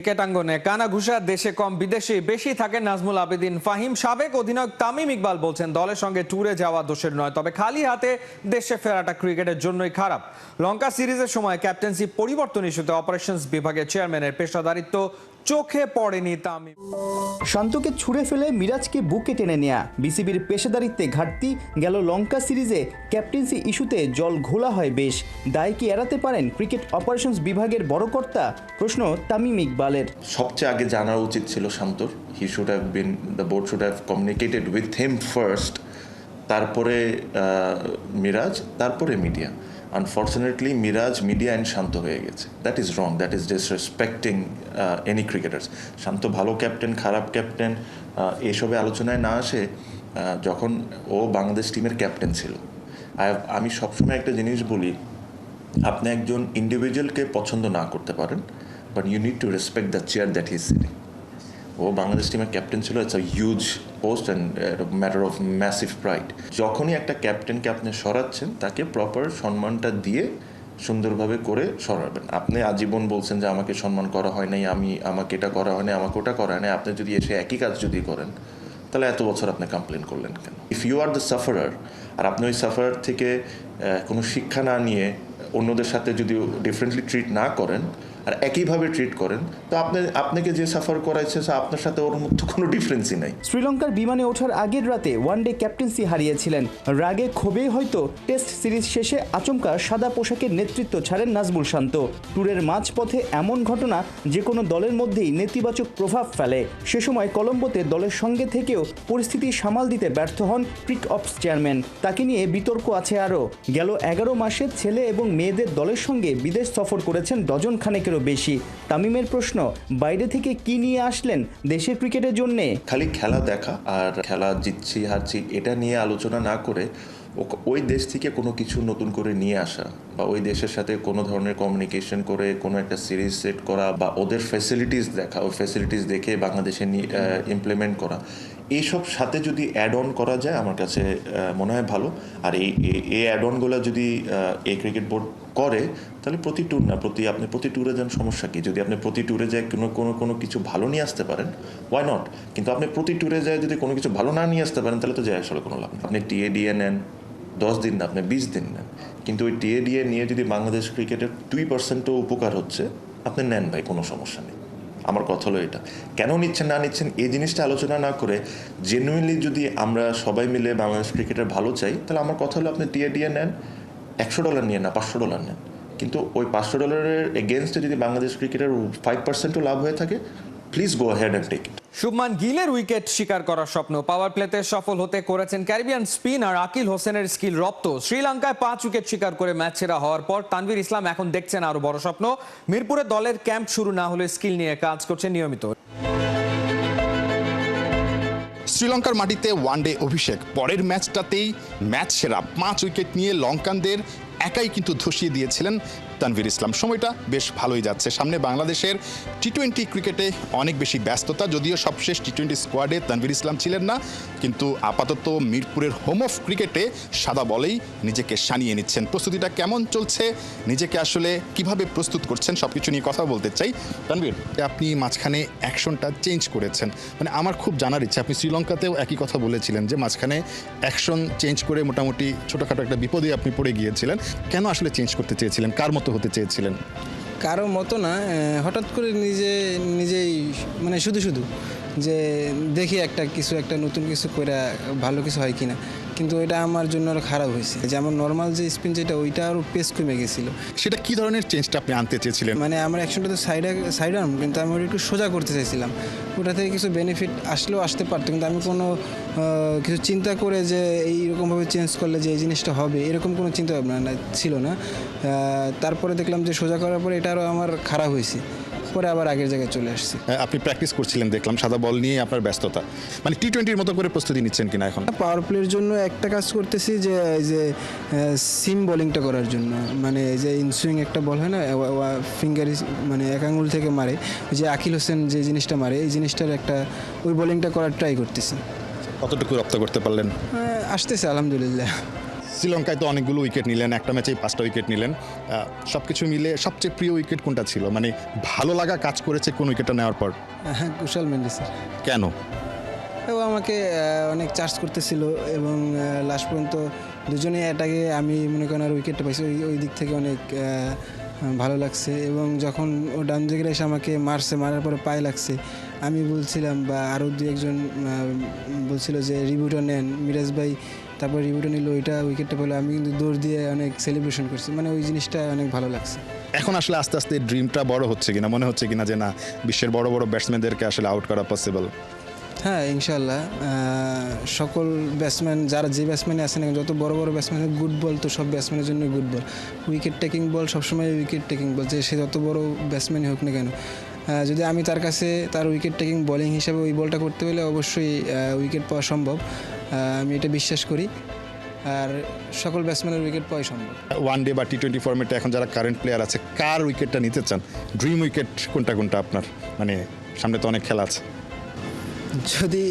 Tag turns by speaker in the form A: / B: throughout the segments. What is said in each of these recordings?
A: ক্রিকেটাঙ্গনে কানাঘুষা, দেশে কম বিদেশে, বেশি থাকে নাজমুল আবেদিন। ফাহিম সাবেক অধিনায়ক তামিম ইকবাল বলছেন, দলের সঙ্গে ট্যুরে যাওয়া দোষের নয়, তবে খালি হাতে দেশে ফেরাটা ক্রিকেটের জন্যই খারাপ। লঙ্কা সিরিজের সময় ক্যাপ্টেন্সি পরিবর্তন ইস্যুতে অপারেশনস বিভাগের চেয়ারম্যানের পেশাদারিত্ব চোখে পড়েনি তামিম।
B: শান্তকে ছুঁড়ে ফেলে মিরাজকে বুকে টেনে নেয়া। বিসিবির পেশাদারিত্বে ঘাটতি গেল লঙ্কা সিরিজে ক্যাপ্টেন্সি ইস্যুতে জল ঘোলা হয় বেশ। দায় কি এড়াতে পারেন ক্রিকেট অপারেশনস বিভাগের বড় কর্তা? প্রশ্ন তামিম ইকবালের।
C: সবচেয়ে আগে জানা উচিত ছিল শান্তর। He should have been the board should have communicated with him first তারপরে আহ, মিরাজ তারপরে media. Unfortunately Miraz media and Shanto হয়ে গেছে। That is wrong that is disrespecting any cricketers Shanto ভালো ক্যাপ্টেন খারাপ ক্যাপ্টেন এসবে আলোচনায় না আসে যখন ও বাংলাদেশ টিমের ক্যাপ্টেন ছিল। আমি সবসময় একটা জিনিস বলি, আপনি একজন ইন্ডিভিজুয়ালকে পছন্দ না করতে পারেন but you need to respect the chair that his sitting ও বাংলাদেশ টিমের ক্যাপ্টেন ছিল it's a huge post and matter of massive pride যখনই একটা ক্যাপ্টেনকে আপনি সরাচ্ছেন, তাকে প্রপার সম্মানটা দিয়ে সুন্দরভাবে করে সরাবেন। আপনি আজীবন বলছেন যে আমাকে সম্মান করা হয় নাই, আমি, আমাকে এটা করা হয় আমাকে ওটা করা হয় আপনি যদি এসে একই কাজ যদি করেন, তাহলে এত বছর আপনি কমপ্লেন করলেন কেন? If you are the sufferer আর আপনি ওই সাফারার থেকে কোনো শিক্ষা না নিয়ে অন্যদের সাথে যদি ডিফারেন্টলি ট্রিট না করেন আর একইভাবে ট্রিট করেন, তো আপনি, আপনাকে যে সাফার করাইছে আপনার সাথে ওর মধ্যে কোনো ডিফারেন্সই নাই।
B: শ্রীলঙ্কার বিমানে ওঠার আগের রাতে ওয়ানডে ক্যাপ্টেন্সি হারিয়েছিলেন। রাগে ক্ষোভেই হয়তো টেস্ট সিরিজ শেষে আচমকা সাদা পোশাকের নেতৃত্ব ছাড়েন নাজমুল শান্ত। ট্যুরের মাঝপথে এমন ঘটনা যে কোনো দলের মধ্যেই নেতিবাচক প্রভাব ফেলে। সে সময় কলম্বোতে দলের সঙ্গে থেকেও পরিস্থিতি সামাল দিতে ব্যর্থ হন ক্রিক অপস চেয়ারম্যান। তাকে নিয়ে বিতর্ক আছে আরও। গেল এগারো মাসে ছেলে এবং মেয়েদের দলের সঙ্গে বিদেশ সফর করেছেন ডজন খানেকেরও বেশি। তামিমের প্রশ্ন, বাইরে থেকে কি নিয়ে আসলেন দেশের ক্রিকেটের জন্যে?
C: খালি খেলা দেখা আর খেলা জিতছি, হারছি, এটা নিয়ে আলোচনা না করে ওই দেশ থেকে কোনো কিছু নতুন করে নিয়ে আসা বা ওই দেশের সাথে কোনো ধরনের কমিউনিকেশন করে কোনো একটা সিরিজ সেট করা বা ওদের ফ্যাসিলিটিস দেখা, ওই ফ্যাসিলিটিস দেখে বাংলাদেশে ইমপ্লিমেন্ট করা। এইসব সাথে যদি অ্যাড অন করা যায় আমার কাছে মনে হয় ভালো। আর এই, এই- অ্যাড অনগুলো যদি এই ক্রিকেট বোর্ড করে তাহলে প্রতি ট্যুর না, প্রতি আপনি প্রতি ট্যুরে যান, সমস্যা কী? যদি আপনি প্রতি ট্যুরে যায় কোনো কোনো কোনো কিছু ভালো নিয়ে আসতে পারেন ওয়াই নট কিন্তু আপনি প্রতি ট্যুরে যায় যদি কোনো কিছু ভালো না নিয়ে আসতে পারেন, তাহলে তো যায় আসলে কোনো লাভ নেই। আপনি টিএডিএ নেন, দশ দিন না, আপনি বিশ দিন নেন। কিন্তু ওই টিএডিএ নিয়ে যদি বাংলাদেশ ক্রিকেটের দুই পার্সেন্টও উপকার হচ্ছে, আপনি নেন ভাই, কোনো সমস্যা নেই। আমার কথা হলো এটা। কেন নিচ্ছেন, না নিচ্ছেন, এই জিনিসটা আলোচনা না করে জেনুইনলি যদি আমরা সবাই মিলে বাংলাদেশ ক্রিকেটের ভালো চাই, তাহলে আমার কথা হলো আপনি টিএডিএ নেন, একশো ডলার নিয়ে না, পাঁচশো ডলার নেন। কিন্তু ওই পাঁচশো ডলারের এগেনস্টে যদি বাংলাদেশ ক্রিকেটের ফাইভ পার্সেন্টও লাভ হয়ে থাকে please go ahead and take it
A: Shubman গিলের wicket শিকার করার স্বপ্ন। পাওয়ার প্লেতে সফল হতে করেছেন ক্যারিবিয়ান স্পিনার আকিল হোসেনের স্কিল রপ্ত। শ্রীলঙ্কায় পাঁচ উইকেট শিকার করে ম্যাচ সেরা হওয়ার পর তানভীর ইসলাম এখন দেখছেন আরও বড় স্বপ্ন। মিরপুরে দলের ক্যাম্প শুরু না হলে স্কিল নিয়ে কাজ করছেন নিয়মিত।
D: শ্রীলঙ্কার মাটিতে ওয়ানডে অভিষেক। পরের ম্যাচটাতেই ম্যাচ সেরা। পাঁচ উইকেট নিয়ে লঙ্কানদের একাই কিন্তু ধসিয়ে দিয়েছিলেন তানভীর ইসলাম। সময়টা বেশ ভালোই যাচ্ছে। সামনে বাংলাদেশের টি টোয়েন্টি ক্রিকেটে অনেক বেশি ব্যস্ততা, যদিও সবশেষ টি টোয়েন্টি স্কোয়াডে তানভীর ইসলাম ছিলেন না, কিন্তু আপাতত মিরপুরের হোম অফ ক্রিকেটে সাদা বলেই নিজেকে সানিয়ে নিচ্ছেন। প্রস্তুতিটা কেমন চলছে, নিজেকে আসলে কীভাবে প্রস্তুত করছেন সব কিছু নিয়ে কথা বলতে চাই। তানভীর, আপনি মাঝখানে অ্যাকশনটা চেঞ্জ করেছেন। মানে আমার খুব জানার ইচ্ছে, আপনি শ্রীলঙ্কাতেও একই কথা বলেছিলেন যে মাঝখানে অ্যাকশন চেঞ্জ করে মোটামুটি ছোটোখাটো একটা বিপদে আপনি পড়ে গিয়েছিলেন। কেন আসলে চেঞ্জ করতে চেয়েছিলেন? কার মতো হতে চেয়েছিলেন?
E: কারও মতো না হঠাৎ করে নিজে, নিজেই মানে শুধু শুধু যে দেখি একটা কিছু, একটা নতুন কিছু করে ভালো কিছু হয় কিনা। কিন্তু এটা আমার জন্য আরও খারাপ হয়েছে। যেমন নর্মাল যে স্পিন যেটা ওইটা আরও পেস কমে গেছিল।
D: সেটা কি ধরনের চেঞ্জটা আপনি আনতে চেয়েছিলেন?
E: মানে আমার অ্যাকশনটা তো সাইডে সাইড আর্ম কিন্তু আমি ওটা একটু সোজা করতে চাইছিলাম। ওটা থেকে কিছু বেনিফিট আসলেও আসতে পারতো কিন্তু আমি কোনো কিছু চিন্তা করে যে এইরকমভাবে চেঞ্জ করলে যে এই জিনিসটা হবে এরকম কোনো চিন্তা ভাবনা না ছিল না। তারপরে দেখলাম যে সোজা করার পরে এটা আরও আমার খারাপ হয়েছে। পরে আবার আগের জায়গায় চলে আসছি।
D: আপনি প্র্যাকটিস করছিলেন দেখলাম সাদা বল নিয়ে আপনার ব্যস্ততা। মানে টি টোয়েন্টির মতো করে প্রস্তুতি নিচ্ছেন কিনা এখন?
E: পাওয়ার প্লের জন্য একটা কাজ করতেছি যে এই যে সিম বোলিংটা করার জন্য। মানে এই যে ইনসুইং একটা বল হয় না ফিঙ্গার মানে এক আঙুল থেকে মারে। যে আকিল হোসেন যে জিনিসটা মারে এই জিনিসটার একটা ওই বোলিংটা করার ট্রাই করতেছি।
D: কতটুকু রপ্ত করতে পারলেন?
E: আসতেছে আলহামদুলিল্লাহ।
D: শ্রীলঙ্কায় তো অনেকগুলো উইকেট নিলেন একটা ম্যাচেই পাঁচটা উইকেট নিলেন। সব কিছু মিলে সবচেয়ে প্রিয় উইকেট কোনটা ছিল? মানে ভালো লাগা কাজ করেছে কোন উইকেটটা নেওয়ার পর?
E: হ্যাঁ কুশাল মেন্ডি স্যার।
D: কেন?
E: ও আমাকে অনেক চার্জ করতেছিল এবং লাস্ট পর্যন্ত দুজনেই এটাকে আমি মনে করেন আর উইকেটটা পাইছি। ওই ওই দিক থেকে অনেক ভালো লাগছে এবং যখন ও ডান দিকে এসে আমাকে মারছে মারার পরে পায়ে লাগছে আমি বলছিলাম বা আরও দু একজন বলছিল যে রিভিউটা নেন। মিরাজ ভাই তারপর রিভিউটা নিল ওইটা উইকেটটা পেল। আমি কিন্তু দৌড় দিয়ে অনেক সেলিব্রেশন করছি। মানে ওই জিনিসটা অনেক ভালো লাগছে।
D: এখন আসলে আস্তে আস্তে ড্রিমটা বড় হচ্ছে কিনা মনে হচ্ছে কিনা যে না বিশ্বের বড় বড় ব্যাটসম্যানদেরকে আসলে আউট করা পসিবল
E: হ্যাঁ ইনশাল্লাহ সকল ব্যাটসম্যান যারা যে ব্যাটসম্যানে আছেন যত বড় বড় ব্যাটসম্যান গুড বল তো সব ব্যাটসম্যানের জন্য good ball wicket taking ball সবসময় উইকেট টেকিং বল যে সে যত বড় ব্যাটসম্যানই হোক না কেন। যদি আমি তার কাছে তার উইকেট টেকিং বোলিং হিসাবে ওই বলটা করতে হলে অবশ্যই উইকেট পাওয়া সম্ভব। আমি এটা বিশ্বাস করি। আর সকল ব্যাটসম্যানের উইকেট পাওয়াই সম্ভব।
D: ওয়ান ডে বা টি টোয়েন্টি ফর্মেটে এখন যারা কারেন্ট প্লেয়ার আছে কার উইকেটটা নিতে চান? ড্রিম উইকেট কোনটা কোনটা আপনার? মানে সামনে তো অনেক খেলা আছে।
E: যদি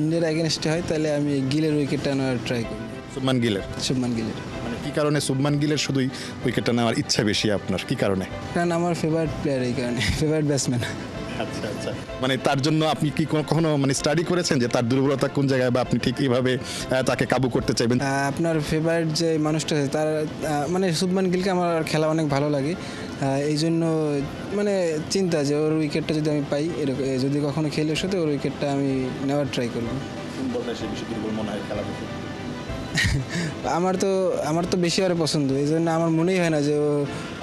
E: ইন্ডিয়ার অ্যাগেনস্টে হয় তাহলে আমি গিলের উইকেটটা নেওয়ার ট্রাই করি
D: শুভমান গিলের
E: শুভমান গিলের
D: মানে কী কারণে শুভমান গিলের শুধুই উইকেটটা নেওয়ার ইচ্ছা বেশি আপনার? কী কারণে?
E: কারণ আমার ফেভারিট প্লেয়ার এই কারণে ফেভারিট ব্যাটসম্যান
D: আচ্ছা আচ্ছা। মানে তার জন্য আপনি কি কোনো- কখনো মানে স্টাডি করেছেন যে তার দুর্বলতা কোন জায়গায় বা আপনি ঠিক এইভাবে তাকে কাবু করতে চাইবেন?
E: আপনার ফেভারিট যে মানুষটা আছে তার মানে শুভমান গিলকে আমার খেলা অনেক ভালো লাগে। এই জন্য মানে চিন্তা যে ওর উইকেটটা যদি আমি পাই এরকম যদি কখনো খেলে ওর সাথে ওর উইকেটটা আমি নেওয়ার ট্রাই করব। আমার তো আমার তো বেশি আর পছন্দ এই জন্য আমার মনেই হয় না যে ও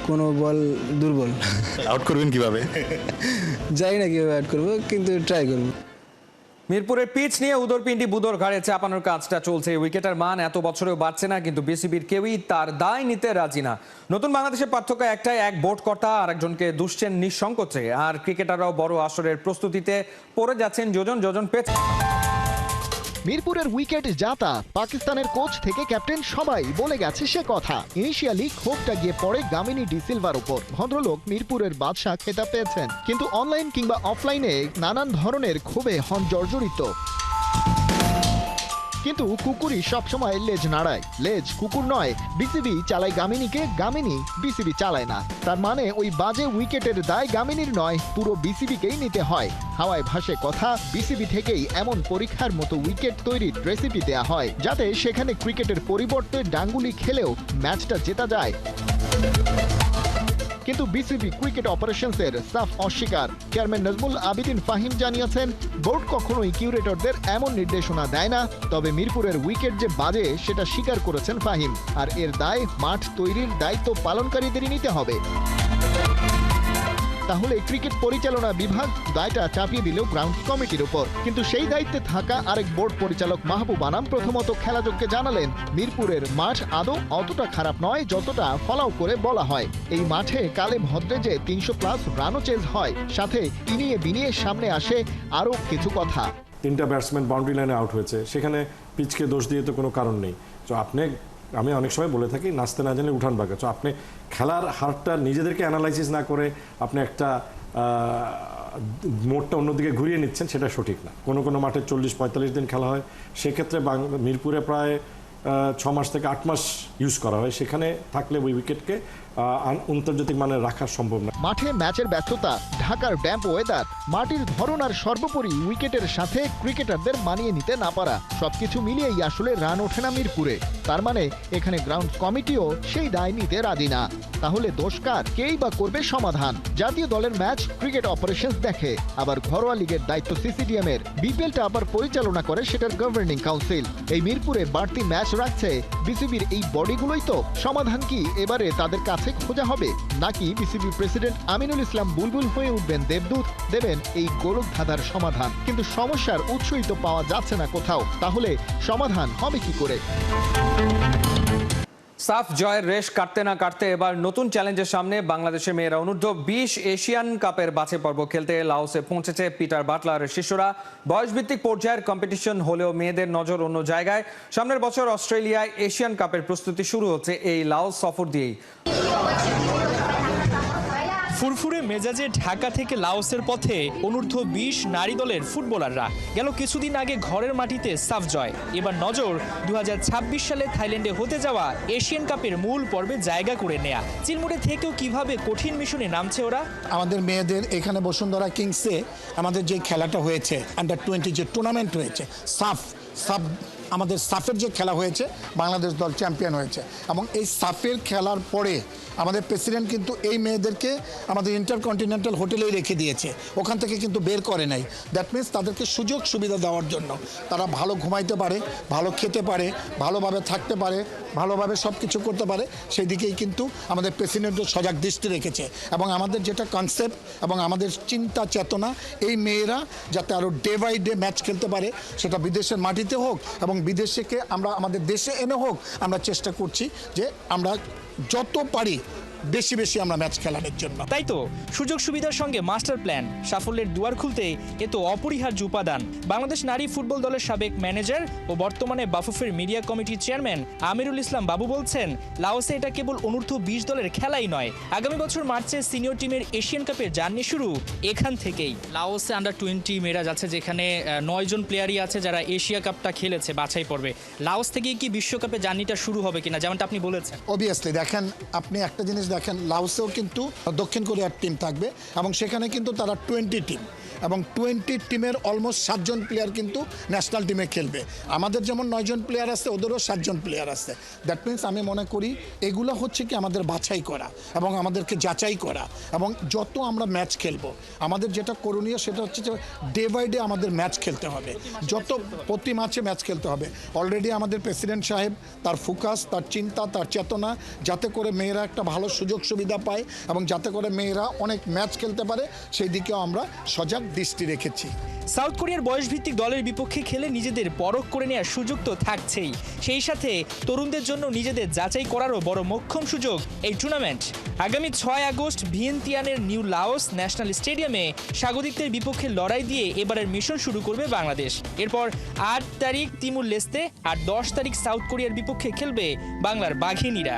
E: কোনো বল দুর্বল।
D: আউট করবেন কীভাবে?
E: যাই না কীভাবে অ্যাড করব কিন্তু ট্রাই করব।
A: মিরপুরের পিচ নিয়ে উদরপিন্ডি বুদর ঘাড়ে চাপানোর কাজটা চলছে। উইকেটের মান এত বছরেও বাড়ছে না কিন্তু বিসিবির কেউই তার দায় নিতে রাজি না। নতুন বাংলাদেশের পার্থক্য একটাই এক বোর্ড কর্তা আর একজনকে দুষছেন নিঃসংকোচে। আর ক্রিকেটাররাও বড় আসরের প্রস্তুতিতে পড়ে যাচ্ছেন। যোজন যোজন পেছ
F: মিরপুরের উইকেট যাতা, পাকিস্তানের কোচ থেকে ক্যাপ্টেন সবাই বলে গেছে সে কথা। ইনিশিয়ালি ক্ষোভটা গিয়ে পড়ে গামিনী ডি সিলভার উপর ভদ্রলোক মিরপুরের বাদশাহ খেতাব পেয়েছেন। কিন্তু অনলাইন কিংবা অফলাইনে নানান ধরনের ক্ষোভে হন জর্জরিত। কিন্তু কুকুরই সবসময় লেজ নাড়ায়। লেজ কুকুর নয়, বিসিবি চালায় গামিনীকে, গামিনী বিসিবি চালায় না। তার মানে ওই বাজে উইকেটের দায় গামিনীর নয়, পুরো বিসিবিকেই নিতে হয়। হাওয়ায় ভাসে কথা, বিসিবি থেকেই এমন পরীক্ষার মতো উইকেট তৈরির রেসিপি দেয়া হয়, যাতে সেখানে ক্রিকেটের পরিবর্তে ডাঙ্গুলি খেলেও ম্যাচটা জেতা যায়। কিন্তু বিসিবি ক্রিকেট অপারেশনসের সাফ অস্বীকার। চেয়ারম্যান নজমুল আবিদিন ফাহিম জানিয়েছেন, বোর্ড কখনোই কিউরেটরদের এমন নির্দেশনা দেয় না, তবে মিরপুরের উইকেট যে বাজে সেটা স্বীকার করেছেন ফাহিম, আর এর দায় মাঠ তৈরির দায়িত্ব পালনকারীদেরই নিতে হবে। তাহলে ক্রিকেট পরিচালনা বিভাগ দায়টা চাপিয়ে দিল গ্রাউন্ড কমিটির উপর। কিন্তু সেই দায়িত্বে থাকা আরেক বোর্ড পরিচালক মাহবুব আনাম প্রথমত খেলাযোগকে জানালেন, মিরপুরের মাঠ আদৌ অতটা খারাপ নয় যতটা ফলাও করে বলা হয়। এই মাঠে কালে ভদ্রে যে তিনশো প্লাস রানও চেঞ্জ হয়, সাথে ইনিয়ে বিনিয়ে সামনে আসে আরও কিছু কথা।
G: তিনটা ব্যাটসম্যান বাউন্ডারি লাইনে আউট হয়েছে, সেখানে পিচকে দোষ দিয়ে তো কোনো কারণ নেই। তো আপনি আমি অনেক সময় বলে থাকি, নাচতে না জানলে উঠান বাঁকা। আপনি খেলার হারটা নিজেদেরকে অ্যানালাইসিস না করে আপনি একটা মোড়টা অন্যদিকে ঘুরিয়ে নিচ্ছেন, সেটা সঠিক না। কোনো কোনো মাঠে চল্লিশ, পঁয়তাল্লিশ দিন খেলা হয়। সেক্ষেত্রে মিরপুরে প্রায় ছ মাস থেকে আট মাস ইউজ করা হয়। সেখানে থাকলে ওই উইকেটকে আন্তর্জাতিক মানে রাখা সম্ভব না।
F: মাঠে ম্যাচের ব্যর্থতা ঢাকার ড্যাম্প ওয়েদার মাটির ধরন আর সর্বোপরি উইকেটের সাথে ক্রিকেটারদের মানিয়ে নিতে না পারা, সবকিছু মিলিয়েই আসলে রান ওঠে না মিরপুরে। তার মানে এখানে গ্রাউন্ড কমিটিও সেই দায় নিতে রাজি না। তাহলে দোষ কার? কেই বা করবে সমাধান? জাতীয় দলের ম্যাচ ক্রিকেট অপারেশন দেখে। আবার ঘরোয়া লীগের দায়িত্ব সিসিডিএম এর বিপিএলটা আবার পরিচালনা করে সেটার গভর্নিং কাউন্সিল এই মিরপুরে বাড়তি ম্যাচ রাখছে বিসিবির এই বডিগুলোই তো। সমাধান কি এবারে তাদের কাছে খোঁজা হবে? নাকি বিসিবি প্রেসিডেন্ট আমিনুল ইসলাম বুলবুল হয়ে উঠবেন দেবদূত? দেবেন এই গোলক ধাঁধার সমাধান। কিন্তু সমস্যার উৎসই তো পাওয়া যাচ্ছে না কোথাও। তাহলে সমাধান হবে কি করে?
A: সাফ জয়ের রেশ কাটতে না কাটতে এবার নতুন চ্যালেঞ্জের সামনে বাংলাদেশের মেয়েরা অনূর্ধ্ব বিশ এশিয়ান কাপের বাছে পর্ব খেলতে লাওসে পৌঁছেছে পিটার বাটলার শিশুরা। বয়সভিত্তিক পর্যায়ের কম্পিটিশন হলেও মেয়েদের নজর অন্য জায়গায়। সামনের বছর অস্ট্রেলিয়ায় এশিয়ান কাপের প্রস্তুতি শুরু হচ্ছে এই লাওস সফর দিয়েই।
H: ফুরফুরে মেজাজে ঢাকা থেকে লাওসের পথে অনূর্ধ্ব বিশ নারী দলের ফুটবলাররা। গেল কিছুদিন আগে ঘরের মাটিতে সাফ জয়। এবার নজর দু হাজার ছাব্বিশ সালে থাইল্যান্ডে হতে যাওয়া এশিয়ান কাপের মূল পর্বে জায়গা করে নেয়া। চিলমুড়ে থেকেও কীভাবে কঠিন মিশনে নামছে ওরা?
I: আমাদের মেয়েদের এখানে বসুন্ধরা কিংসে আমাদের যে খেলাটা হয়েছে আন্ডার টোয়েন্টি যে টুর্নামেন্ট হয়েছে, সাফ সাফ আমাদের সাফের যে খেলা হয়েছে, বাংলাদেশ দল চ্যাম্পিয়ন হয়েছে। এবং এই সাফের খেলার পরে আমাদের প্রেসিডেন্ট কিন্তু এই মেয়েদেরকে আমাদের ইন্টারকন্টিনেন্টাল হোটেলেই রেখে দিয়েছে। ওখান থেকে কিন্তু বের করে নাই। দ্যাট মিন্স তাদেরকে সুযোগ সুবিধা দেওয়ার জন্য। তারা ভালো ঘুমাইতে পারে, ভালো খেতে পারে, ভালোভাবে থাকতে পারে, ভালোভাবে সব কিছু করতে পারে। সেই দিকেই কিন্তু আমাদের প্রেসিডেন্টও সজাগ দৃষ্টি রেখেছে। এবং আমাদের যেটা কনসেপ্ট এবং আমাদের চিন্তা চেতনা, এই মেয়েরা যাতে আরও ডে বাই ডে ম্যাচ খেলতে পারে, সেটা বিদেশের মাটিতে হোক এবং বিদেশেকে আমরা আমাদের দেশে এনে হোক আমরা চেষ্টা করছি যে আমরা যত পারি বেশি বেশি আমরা ম্যাচ খেলানোর জন্য।
H: তাই তো সুযোগ সুবিধার সঙ্গে মাস্টার প্ল্যান সাফল্যের দুয়ার খুলতে এ তো অপরিহার্য উপাদান। বাংলাদেশ নারী ফুটবল দলের সাবেক ম্যানেজার ও বর্তমানে বাফুফের মিডিয়া কমিটির চেয়ারম্যান আমিরুল ইসলাম বাবু বলছেন লাওসে এটা কেবল অনূর্ধ্ব বিশ দলের খেলাই নয় আগামী বছর মার্চে সিনিয়র টিমের এশিয়ান কাপের জার্নি শুরু এখান থেকেই। লাওসে আন্ডার টোয়েন্টি মেয়েরা যাচ্ছে যেখানে নয় জন প্লেয়ারই আছে যারা এশিয়া কাপটা খেলেছে বাছাই পর্বে। লাওস থেকে কি বিশ্বকাপে জার্নিটা শুরু হবে কিনা যেমনটা আপনি বলেছেন?
I: অবভিয়াসলি দেখেন আপনি একটা জিনিস দেখেন লাউসেও কিন্তু দক্ষিণ কোরিয়ার টিম থাকবে এবং সেখানে কিন্তু তারা টোয়েন্টি টিম এবং টোয়েন্টি টিমের অলমোস্ট সাতজন প্লেয়ার কিন্তু ন্যাশনাল টিমে খেলবে। আমাদের যেমন নয়জন প্লেয়ার আছে, ওদেরও সাতজন প্লেয়ার আছে। দ্যাট মিন্স আমি মনে করি এগুলো হচ্ছে কি আমাদের বাছাই করা এবং আমাদেরকে যাচাই করা এবং যত আমরা ম্যাচ খেলব, আমাদের যেটা করণীয় সেটা হচ্ছে যে ডে বাই ডে আমাদের ম্যাচ খেলতে হবে। যত প্রতি ম্যাচে ম্যাচ খেলতে হবে। অলরেডি আমাদের প্রেসিডেন্ট সাহেব, তার ফোকাস তার চিন্তা, তার চেতনা, যাতে করে মেয়েরা একটা ভালো সুযোগ সুবিধা পায় এবং যাতে করে মেয়েরা অনেক ম্যাচ খেলতে পারে, সেই দিকেও আমরা সজাগ দৃষ্টি রেখেছি।
H: সাউথ কোরিয়ার বয়সভিত্তিক দলের বিপক্ষে খেলে নিজেদের পরখ করে নেওয়ার সুযোগ তো থাকছেই। সেই সাথে তরুণদের জন্য নিজেদের যাচাই করারও বড় মোক্ষম সুযোগ এই টুর্নামেন্ট। আগামী ছয় আগস্ট ভিয়েন্তিয়ানের নিউ লাওস ন্যাশনাল স্টেডিয়ামে স্বাগতিকদের বিপক্ষে লড়াই দিয়ে এবারের মিশন শুরু করবে বাংলাদেশ। এরপর আট তারিখ তিমুর লেস্তে আর দশ তারিখ সাউথ কোরিয়ার বিপক্ষে খেলবে বাংলার বাঘিনীরা।